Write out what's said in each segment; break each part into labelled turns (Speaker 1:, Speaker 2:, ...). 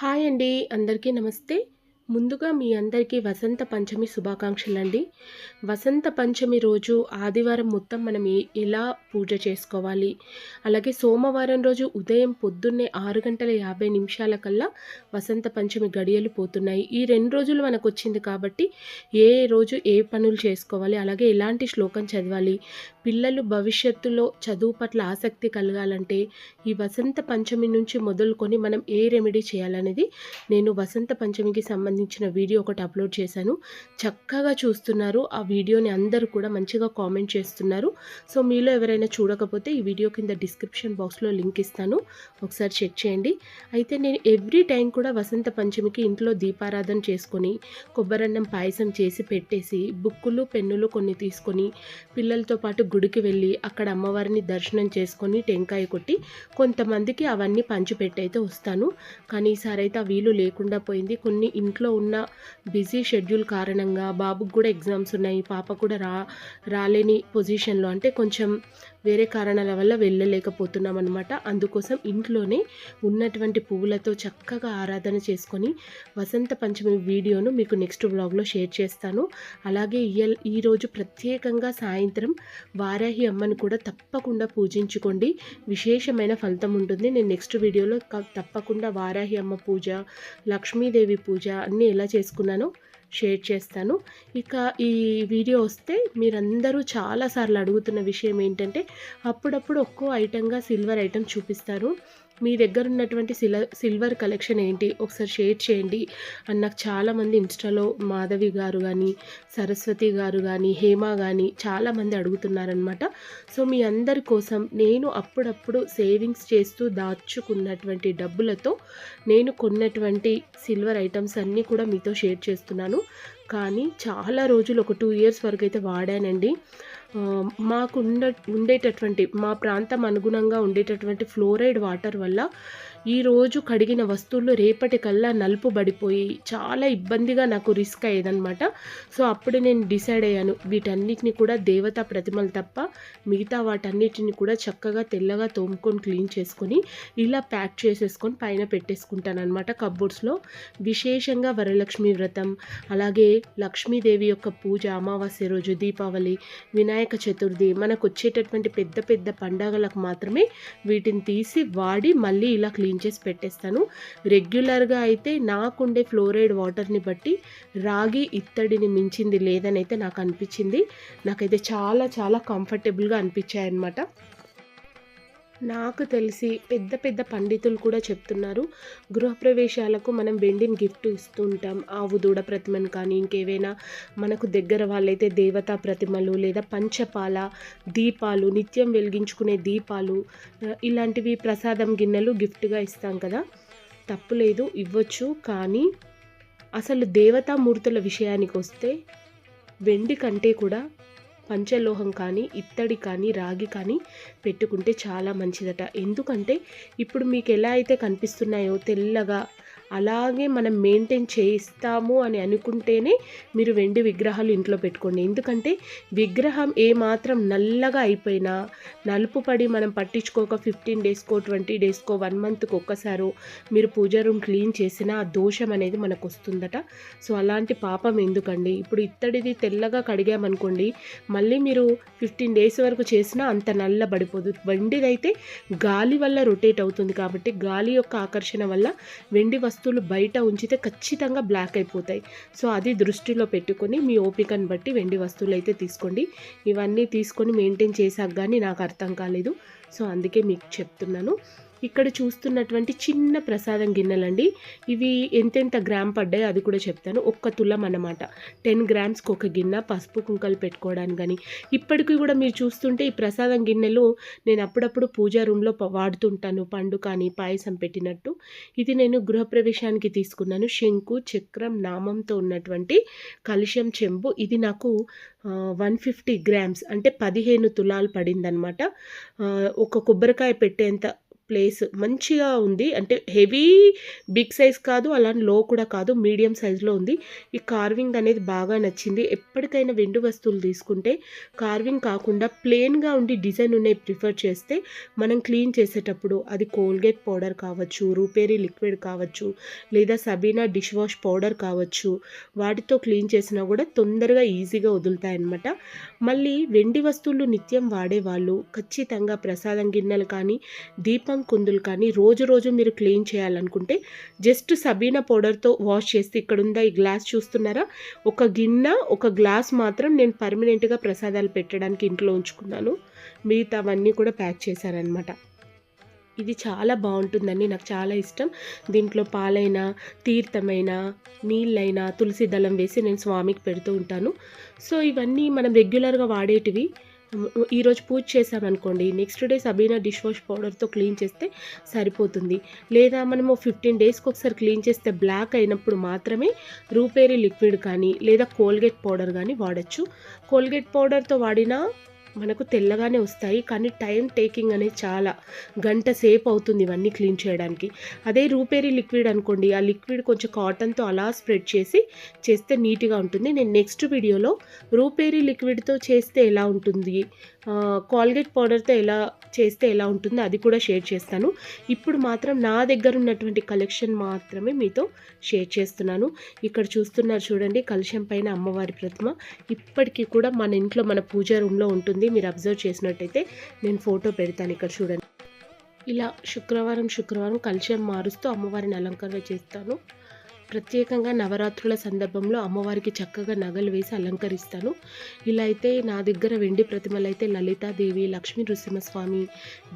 Speaker 1: Hi అండి అందరికీ నమస్తే. ముందుగా మీ అందరికీ వసంత పంచమి శుభాకాంక్షలు అండి వసంత పంచమి రోజు ఆదివారం మొత్తం మనం ఎలా పూజ చేసుకోవాలి? అలాగే సోమవారం రోజు ఉదయం పొద్దున్నే ఆరు గంటల యాభై నిమిషాల కల్లా వసంత పంచమి గడియలు పోతున్నాయి. ఈ రెండు రోజులు మనకు వచ్చింది కాబట్టి ఏ రోజు ఏ పనులు చేసుకోవాలి? అలాగే ఎలాంటి శ్లోకం చదవాలి? పిల్లలు భవిష్యత్తులో చదువు పట్ల ఆసక్తి కలగాలంటే ఈ వసంత పంచమి నుంచి మొదలుకొని మనం ఏ రెమెడీ చేయాలనేది నేను వసంత పంచమికి సంబంధించిన వీడియో ఒకటి అప్లోడ్ చేశాను. చక్కగా చూస్తున్నారు. ఆ వీడియోని అందరూ కూడా మంచిగా కామెంట్ చేస్తున్నారు. సో మీలో ఎవరైనా చూడకపోతే ఈ వీడియో కింద డిస్క్రిప్షన్ బాక్స్లో లింక్ ఇస్తాను. ఒకసారి చెక్ చేయండి. అయితే నేను ఎవ్రీ టైం కూడా వసంత పంచమికి ఇంట్లో దీపారాధన చేసుకొని కొబ్బరన్నం పాయసం చేసి పెట్టేసి బుక్కులు పెన్నులు కొన్ని తీసుకొని పిల్లలతో పాటు గుడికి వెళ్ళి అక్కడ అమ్మవారిని దర్శనం చేసుకొని టెంకాయ కొట్టి కొంతమందికి అవన్నీ పంచిపెట్టి అయితే వస్తాను. కానీ ఈసారి అయితే ఆ వీలు లేకుండా పోయింది. కొన్ని ఇంట్లో ఉన్న బిజీ షెడ్యూల్ కారణంగా బాబుకు కూడా ఎగ్జామ్స్ ఉన్నాయి. పాప కూడా రా రాలేని పొజిషన్లో అంటే కొంచెం వేరే కారణాల వల్ల వెళ్ళలేకపోతున్నాం అనమాట అందుకోసం ఇంట్లోనే ఉన్నటువంటి పువ్వులతో చక్కగా ఆరాధన చేసుకొని వసంత పంచమి వీడియోను మీకు నెక్స్ట్ వ్లాగ్లో షేర్ చేస్తాను. అలాగే ఈ ఈరోజు ప్రత్యేకంగా సాయంత్రం వారాహి అమ్మను కూడా తప్పకుండా పూజించుకోండి. విశేషమైన ఫలితం ఉంటుంది. నేను నెక్స్ట్ వీడియోలో తప్పకుండా వారాహి అమ్మ పూజ లక్ష్మీదేవి పూజ అన్నీ ఎలా చేసుకున్నానో షేర్ చేస్తాను. ఇక ఈ వీడియో వస్తే మీరందరూ చాలాసార్లు అడుగుతున్న విషయం ఏంటంటే అప్పుడప్పుడు ఒక్కో ఐటెంగా సిల్వర్ ఐటెం చూపిస్తారు. మీ దగ్గర ఉన్నటువంటి సిల సిల్వర్ కలెక్షన్ ఏంటి? ఒకసారి షేర్ చేయండి. అని నాకు చాలామంది ఇన్స్టాలో మాధవి గారు కానీ సరస్వతి గారు కానీ హేమ కానీ చాలామంది అడుగుతున్నారనమాట సో మీ అందరి కోసం నేను అప్పుడప్పుడు సేవింగ్స్ చేస్తూ దాచుకున్నటువంటి డబ్బులతో నేను కొన్నటువంటి సిల్వర్ ఐటమ్స్ అన్నీ కూడా మీతో షేర్ చేస్తున్నాను. కానీ చాలా రోజులు ఒక టూ ఇయర్స్ వరకు అయితే వాడానండి. మాకు ఉండ ఉండేటటువంటి మా ప్రాంతం అనుగుణంగా ఉండేటటువంటి ఫ్లోరైడ్ వాటర్ వల్ల ఈరోజు కడిగిన వస్తువులు రేపటికల్లా నలుపుబడిపోయి చాలా ఇబ్బందిగా నాకు రిస్క్ అయ్యేదనమాట సో అప్పుడు నేను డిసైడ్ అయ్యాను. వీటన్నిటిని కూడా దేవతా ప్రతిమలు తప్ప మిగతా వాటన్నిటిని కూడా చక్కగా తెల్లగా తోముకొని క్లీన్ చేసుకొని ఇలా ప్యాక్ చేసేసుకొని పైన పెట్టేసుకుంటాను అనమాట కబ్బోర్డ్స్లో విశేషంగా వరలక్ష్మి వ్రతం అలాగే లక్ష్మీదేవి యొక్క పూజ అమావాస్య రోజు దీపావళి వినాయక చతుర్థి మనకు వచ్చేటటువంటి పెద్ద పెద్ద పండగలకు మాత్రమే వీటిని తీసి వాడి మళ్ళీ ఇలా క్లీన్ చేసి పెట్టేస్తాను. రెగ్యులర్గా అయితే నాకుండే ఫ్లోరైడ్ వాటర్ని బట్టి రాగి ఇత్తడిని మించింది లేదని అయితే నాకు అనిపించింది. నాకైతే చాలా చాలా కంఫర్టబుల్గా అనిపించాయి అనమాట నాకు తెలిసి పెద్ద పెద్ద పండితులు కూడా చెప్తున్నారు గృహప్రవేశాలకు మనం వెండిని గిఫ్ట్ ఇస్తూ ఉంటాం. ఆవు దూడ ప్రతిమను కానీ ఇంకేవైనా మనకు దగ్గర వాళ్ళైతే దేవతా ప్రతిమలు లేదా పంచపాల దీపాలు నిత్యం వెలిగించుకునే దీపాలు ఇలాంటివి ప్రసాదం గిన్నెలు గిఫ్ట్గా ఇస్తాం కదా. తప్పులేదు ఇవ్వచ్చు. కానీ అసలు దేవతామూర్తుల విషయానికి వస్తే వెండి కంటే కూడా పంచలోహం కానీ ఇత్తడి కానీ రాగి కానీ పెట్టుకుంటే చాలా మంచిదట. ఎందుకంటే ఇప్పుడు మీకు ఎలా అయితే కనిపిస్తున్నాయో తెల్లగా అలాగే మనం మెయింటైన్ చేయిస్తాము అని అనుకుంటేనే మీరు వెండి విగ్రహాలు ఇంట్లో పెట్టుకోండి. ఎందుకంటే విగ్రహం ఏమాత్రం నల్లగా అయిపోయినా నలుపు పడి మనం పట్టించుకోక ఫిఫ్టీన్ డేస్కో ట్వంటీ డేస్కో వన్ మంత్కి ఒక్కసారో మీరు పూజ రూమ్ క్లీన్ చేసినా ఆ దోషం అనేది మనకు వస్తుందట. సో అలాంటి పాపం ఎందుకండి? ఇప్పుడు ఇత్తడిది తెల్లగా కడిగామనుకోండి మళ్ళీ మీరు ఫిఫ్టీన్ డేస్ వరకు చేసినా అంత నల్ల పడిపోదు. వెండిదైతే గాలి వల్ల రొటేట్ అవుతుంది కాబట్టి గాలి యొక్క ఆకర్షణ వల్ల వెండి వస్తువులు బయట ఉంచితే ఖచ్చితంగా బ్లాక్ అయిపోతాయి. సో అది దృష్టిలో పెట్టుకొని మీ ఓపికను బట్టి వెండి వస్తువులు అయితే తీసుకోండి. ఇవన్నీ తీసుకొని మెయింటైన్ చేశాక కానీ నాకు అర్థం కాలేదు. సో అందుకే మీకు చెప్తున్నాను. ఇక్కడ చూస్తున్నటువంటి చిన్న ప్రసాదం గిన్నెలండి. ఇవి ఎంతెంత గ్రామ్ పడ్డాయి అది కూడా చెప్తాను. ఒక్క తులం అన్నమాట. టెన్ గ్రామ్స్కి ఒక గిన్నె పసుపు కుంకలు పెట్టుకోవడానికి కానీ ఇప్పటికీ కూడా మీరు చూస్తుంటే ఈ ప్రసాదం గిన్నెలు నేను అప్పుడప్పుడు పూజా రూమ్లో వాడుతుంటాను. పండు కానీ పాయసం పెట్టినట్టు. ఇది నేను గృహప్రవేశానికి తీసుకున్నాను. శంకు చక్రం నామంతో ఉన్నటువంటి కలుషం చెంబు. ఇది నాకు వన్ ఫిఫ్టీ గ్రామ్స్. అంటే పదిహేను తులాలు పడిందనమాట ఒక కొబ్బరికాయ పెట్టేంత ప్లేస్ మంచిగా ఉంది. అంటే హెవీ బిగ్ సైజ్ కాదు అలా లో కూడా కాదు మీడియం సైజులో ఉంది. ఈ కార్వింగ్ అనేది బాగా నచ్చింది. ఎప్పటికైనా వెండి వస్తువులు తీసుకుంటే కార్వింగ్ కాకుండా ప్లెయిన్గా ఉండి డిజైన్ ఉన్నాయి ప్రిఫర్ చేస్తే మనం క్లీన్ చేసేటప్పుడు అది కోల్గేట్ పౌడర్ కావచ్చు రూపేరీ లిక్విడ్ కావచ్చు లేదా సబీనా డిష్ వాష్ పౌడర్ కావచ్చు వాటితో క్లీన్ చేసినా కూడా తొందరగా ఈజీగా వదులుతాయి అన్నమాట మళ్ళీ వెండి వస్తువులు నిత్యం వాడేవాళ్ళు ఖచ్చితంగా ప్రసాదం గిన్నెలు కానీ దీపం కుందులు కానీ రోజు రోజు మీరు క్లీన్ చేయాలనుకుంటే జస్ట్ సబీనా పౌడర్తో వాష్ చేస్తే ఇక్కడ ఉందా ఈ గ్లాస్ చూస్తున్నారా? ఒక గిన్నె ఒక గ్లాస్ మాత్రం నేను పర్మనెంట్గా ప్రసాదాలు పెట్టడానికి ఇంట్లో ఉంచుకున్నాను. మిగతావన్నీ కూడా ప్యాక్ చేశారనమాట ఇది చాలా బాగుంటుందండి నాకు చాలా ఇష్టం. దీంట్లో పాలైనా తీర్థమైన నీళ్ళైనా తులసి దళం వేసి నేను స్వామికి పెడుతూ ఉంటాను. సో ఇవన్నీ మనం రెగ్యులర్గా వాడేటివి. ఈరోజు పూజ చేసామనుకోండి next day Sabena dish wash పౌడర్తో clean చేస్తే సరిపోతుంది. లేదా మనము ఫిఫ్టీన్ డేస్కి ఒకసారి క్లీన్ చేస్తే బ్లాక్ అయినప్పుడు మాత్రమే రూపేరీ లిక్విడ్ కానీ లేదా కోల్గేట్ పౌడర్ కానీ వాడచ్చు. కోల్గేట్ పౌడర్తో వాడినా మనకు తెల్లగానే వస్తాయి కానీ టైం టేకింగ్ అనేది చాలా గంట సేపు అవుతుంది ఇవన్నీ క్లీన్ చేయడానికి. అదే రూపేరీ లిక్విడ్ అనుకోండి ఆ లిక్విడ్ కొంచెం కాటన్తో అలా స్ప్రెడ్ చేసి చేస్తే నీట్గా ఉంటుంది. నేను నెక్స్ట్ వీడియోలో రూపేరీ లిక్విడ్తో చేస్తే ఎలా ఉంటుంది కాల్గేట్ పౌడర్తో ఎలా చేస్తే ఎలా ఉంటుందో అది కూడా షేర్ చేస్తాను. ఇప్పుడు మాత్రం నా దగ్గర ఉన్నటువంటి కలెక్షన్ మాత్రమే మీతో షేర్ చేస్తున్నాను. ఇక్కడ చూస్తున్నారు చూడండి కలశం పైన అమ్మవారి ప్రతిమ. ఇప్పటికీ కూడా మన ఇంట్లో మన పూజా రూమ్లో ఉంటుంది. మీరు అబ్జర్వ్ చేసినట్టయితే నేను ఫోటో పెడతాను ఇక్కడ చూడండి. ఇలా శుక్రవారం శుక్రవారం కలశం మారుస్తూ అమ్మవారిని అలంకరణ చేస్తాను. ప్రత్యేకంగా నవరాత్రుల సందర్భంలో అమ్మవారికి చక్కగా నగలు వేసి అలంకరిస్తాను. ఇలా అయితే నా దగ్గర వెండి ప్రతిమలు అయితే లలితాదేవి లక్ష్మీ నృసింహస్వామి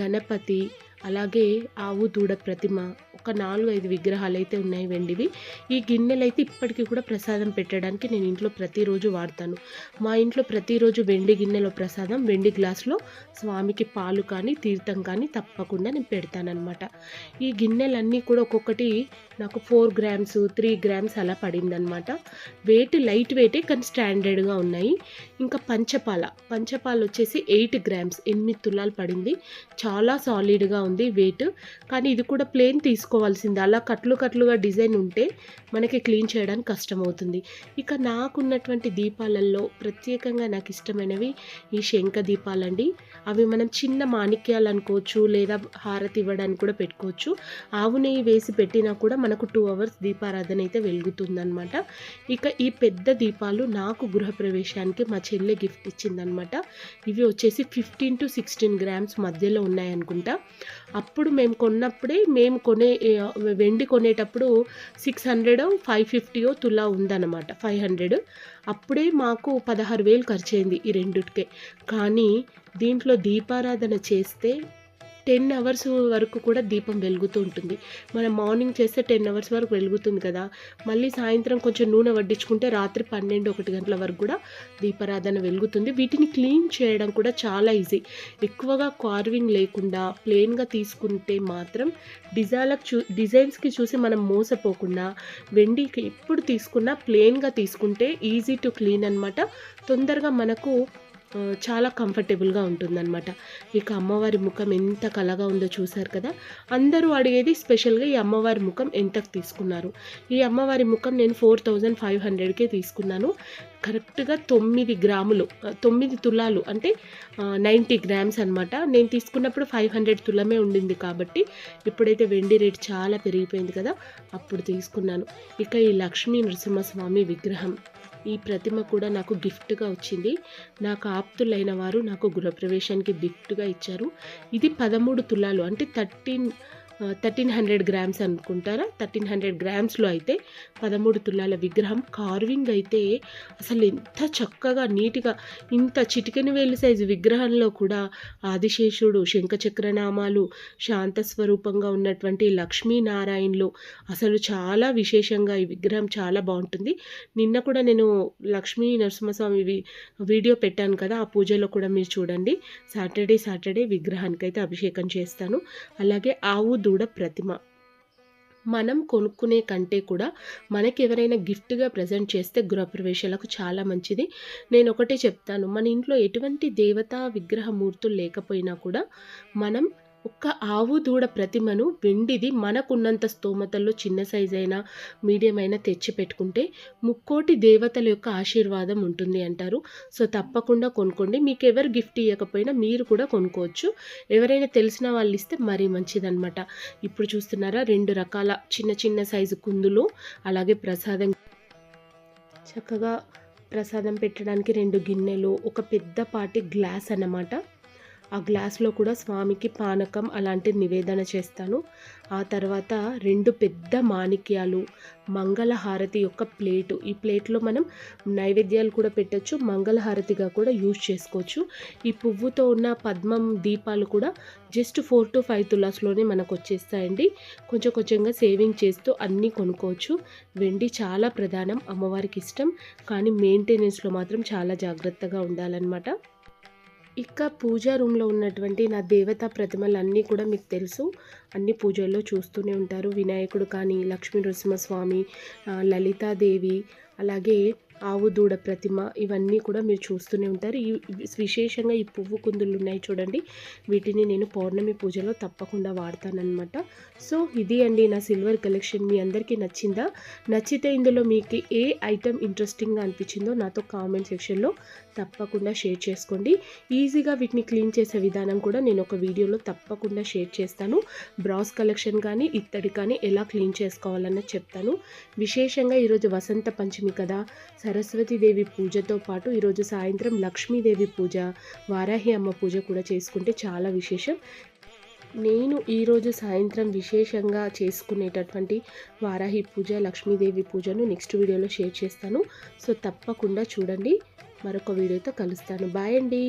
Speaker 1: గణపతి అలాగే ఆవు దూడ ప్రతిమ ఒక నాలుగు ఐదు విగ్రహాలు అయితే ఉన్నాయి వెండివి. ఈ గిన్నెలు అయితే ఇప్పటికీ కూడా ప్రసాదం పెట్టడానికి నేను ఇంట్లో ప్రతిరోజు వాడతాను. మా ఇంట్లో ప్రతిరోజు వెండి గిన్నెలో ప్రసాదం వెండి గ్లాసులో స్వామికి పాలు కానీ తీర్థం కానీ తప్పకుండా నేను పెడతానమాట ఈ గిన్నెలన్నీ కూడా ఒక్కొక్కటి నాకు ఫోర్ గ్రామ్స్ త్రీ గ్రామ్స్ అలా పడిందనమాట వెయిట్ లైట్ వెయిటే కానీ స్టాండర్డ్గా ఉన్నాయి. ఇంకా పంచపాల పంచపాల వచ్చేసి ఎయిట్ గ్రామ్స్ ఎనిమిది తులాలు పడింది. చాలా సాలిడ్గా ఉంది వెయిట్ కానీ ఇది కూడా ప్లేన్ తీసుకోవాల్సింది. అలా కట్లు కట్లుగా డిజైన్ ఉంటే మనకి క్లీన్ చేయడానికి కష్టమవుతుంది. ఇక నాకున్నటువంటి దీపాలలో ప్రత్యేకంగా నాకు ఇష్టమైనవి ఈ శంఖ దీపాలండి. అవి మనం చిన్న మాణిక్యాలు అనుకోవచ్చు లేదా హారతి ఇవ్వడానికి కూడా పెట్టుకోవచ్చు. ఆవు నెయ్యి వేసి పెట్టినా కూడా మనకు టూ అవర్స్ దీపారాధన అయితే వెలుగుతుందనమాట ఇక ఈ పెద్ద దీపాలు నాకు గృహప్రవేశానికి మా చెల్లె గిఫ్ట్ ఇచ్చిందనమాట ఇవి వచ్చేసి ఫిఫ్టీన్ టు సిక్స్టీన్ గ్రామ్స్ మధ్యలో ఉన్నాయనుకుంటా. అప్పుడు మేము కొన్నప్పుడే మేము కొనే వెండి కొనేటప్పుడు సిక్స్ హండ్రెడ్ ఫైవ్ ఫిఫ్టీయో తులా ఉందన్నమాట ఫైవ్ హండ్రెడ్ అప్పుడే మాకు పదహారు వేలు ఖర్చు అయింది ఈ రెండుకే కానీ దీంట్లో దీపారాధన చేస్తే టెన్ అవర్స్ వరకు కూడా దీపం వెలుగుతూ ఉంటుంది. మనం మార్నింగ్ చేస్తే టెన్ అవర్స్ వరకు వెలుగుతుంది కదా. మళ్ళీ సాయంత్రం కొంచెం నూనె వడ్డించుకుంటే రాత్రి పన్నెండు ఒకటి గంటల వరకు కూడా దీపారాధన వెలుగుతుంది. వీటిని క్లీన్ చేయడం కూడా చాలా ఈజీ. ఎక్కువగా కార్వింగ్ లేకుండా ప్లెయిన్గా తీసుకుంటే మాత్రం డిజైన్లకు చూ డిజైన్స్కి చూసి మనం మోసపోకుండా వెండికి ఎప్పుడు తీసుకున్నా ప్లెయిన్గా తీసుకుంటే ఈజీ టు క్లీన్ అనమాట తొందరగా మనకు చాలా కంఫర్టబుల్గా ఉంటుందన్నమాట. ఇక అమ్మవారి ముఖం ఎంత కలగా ఉందో చూశారు కదా? అందరూ అడిగేది స్పెషల్గా ఈ అమ్మవారి ముఖం ఎంతకు తీసుకున్నారు? ఈ అమ్మవారి ముఖం నేను ఫోర్ థౌజండ్ ఫైవ్ హండ్రెడ్కే తీసుకున్నాను. కరెక్ట్గా తొమ్మిది గ్రాములు తొమ్మిది తులాలు అంటే నైంటీ గ్రామ్స్ అనమాట నేను తీసుకున్నప్పుడు ఫైవ్ హండ్రెడ్ తులమే ఉండింది కాబట్టి ఇప్పుడైతే వెండి రేట్ చాలా పెరిగిపోయింది కదా అప్పుడు తీసుకున్నాను. ఇక ఈ లక్ష్మీ నృసింహస్వామి విగ్రహం. ఈ ప్రతిమ కూడా నాకు గిఫ్ట్గా వచ్చింది. నాకు ఆప్తులైన వారు నాకు గృహప్రవేశానికి గిఫ్ట్గా ఇచ్చారు. ఇది పదమూడు తులాలు అంటే థర్టీన్ థర్టీన్ హండ్రెడ్ గ్రామ్స్ అనుకుంటారా? థర్టీన్ హండ్రెడ్ గ్రామ్స్లో అయితే పదమూడు తులాల విగ్రహం. కార్వింగ్ అయితే అసలు ఎంత చక్కగా నీట్గా ఇంత చిటికెన వేలు సైజు విగ్రహంలో కూడా ఆదిశేషుడు శంఖచక్రనామాలు శాంత స్వరూపంగా ఉన్నటువంటి లక్ష్మీనారాయణలు అసలు చాలా విశేషంగా ఈ విగ్రహం చాలా బాగుంటుంది. నిన్న కూడా నేను లక్ష్మీ నరసింహస్వామి వీడియో పెట్టాను కదా ఆ పూజలో కూడా మీరు చూడండి. సాటర్డే సాటర్డే విగ్రహానికి అయితే అభిషేకం చేస్తాను. అలాగే ఆవు దూడ ప్రతిమ. మనం కొనుక్కునే కంటే కూడా మనకి ఎవరైనా గిఫ్ట్గా ప్రజెంట్ చేస్తే గృహప్రవేశాలకు చాలా మంచిది. నేను ఒకటే చెప్తాను మన ఇంట్లో ఎటువంటి దేవతా విగ్రహ మూర్తులు లేకపోయినా కూడా మనం ఒక్క ఆవు దూడ ప్రతిమను వెండిది మనకున్నంత స్తోమతల్లో చిన్న సైజ్ అయినా మీడియం అయినా తెచ్చి పెట్టుకుంటే ముక్కోటి దేవతల యొక్క ఆశీర్వాదం ఉంటుంది అంటారు. సో తప్పకుండా కొనుక్కోండి. మీకు ఎవరు గిఫ్ట్ ఇవ్వకపోయినా మీరు కూడా కొనుక్కోవచ్చు. ఎవరైనా తెలిసిన వాళ్ళు ఇస్తే మరీ మంచిదనమాట ఇప్పుడు చూస్తున్నారా రెండు రకాల చిన్న చిన్న సైజు కుందులు అలాగే ప్రసాదం. చక్కగా ప్రసాదం పెట్టడానికి రెండు గిన్నెలు ఒక పెద్ద పాటి గ్లాస్ అన్నమాట. ఆ గ్లాస్లో కూడా స్వామికి పానకం అలాంటి నివేదన చేస్తాను. ఆ తర్వాత రెండు పెద్ద మాణిక్యాలు మంగళహారతి యొక్క ప్లేటు. ఈ ప్లేట్లో మనం నైవేద్యాలు కూడా పెట్టచ్చు మంగళహారతిగా కూడా యూజ్ చేసుకోవచ్చు. ఈ పువ్వుతో ఉన్న పద్మం దీపాలు కూడా జస్ట్ ఫోర్ టు ఫైవ్ తులాస్లోనే మనకు వచ్చేస్తాయండి. కొంచెం కొంచెంగా సేవింగ్ చేస్తూ అన్నీ కొనుక్కోవచ్చు. వెండి చాలా ప్రధానం అమ్మవారికి ఇష్టం. కానీ మెయింటెనెన్స్లో మాత్రం చాలా జాగ్రత్తగా ఉండాలన్నమాట. ఇక పూజా రూమ్లో ఉన్నటువంటి నా దేవతా ప్రతిమలు అన్నీ కూడా మీకు తెలుసు. అన్ని పూజల్లో చూస్తూనే ఉంటారు. వినాయకుడు కానీ లక్ష్మీ నృసింహస్వామి లలితాదేవి అలాగే ఆవు దూడ ప్రతిమ ఇవన్నీ కూడా మీరు చూస్తూనే ఉంటారు. ఈ విశేషంగా ఈ పువ్వు కుందులు ఉన్నాయి చూడండి. వీటిని నేను పౌర్ణమి పూజలో తప్పకుండా వాడతానమాట సో ఇది అండి నా సిల్వర్ కలెక్షన్. మీ అందరికీ నచ్చిందా? నచ్చితే ఇందులో మీకు ఏ ఐటెం ఇంట్రెస్టింగ్గా అనిపించిందో నాతో కామెంట్ సెక్షన్లో తప్పకుండా షేర్ చేసుకోండి. ఈజీగా వీటిని క్లీన్ చేసే విధానం కూడా నేను ఒక వీడియోలో తప్పకుండా షేర్ చేస్తాను. బ్రాస్ కలెక్షన్ కానీ ఇత్తడి కానీ ఎలా క్లీన్ చేసుకోవాలన్నది చెప్తాను. విశేషంగా ఈరోజు వసంత పంచమి కదా. సరస్వతీదేవి పూజతో పాటు ఈరోజు సాయంత్రం లక్ష్మీదేవి పూజ వారాహి అమ్మ పూజ కూడా చేసుకుంటే చాలా విశేషం. నేను ఈరోజు సాయంత్రం విశేషంగా చేసుకునేటటువంటి వారాహి పూజ లక్ష్మీదేవి పూజను నెక్స్ట్ వీడియోలో షేర్ చేస్తాను. సో తప్పకుండా చూడండి. మరొక వీడియోతో కలుస్తాను. బాయ్ అండి.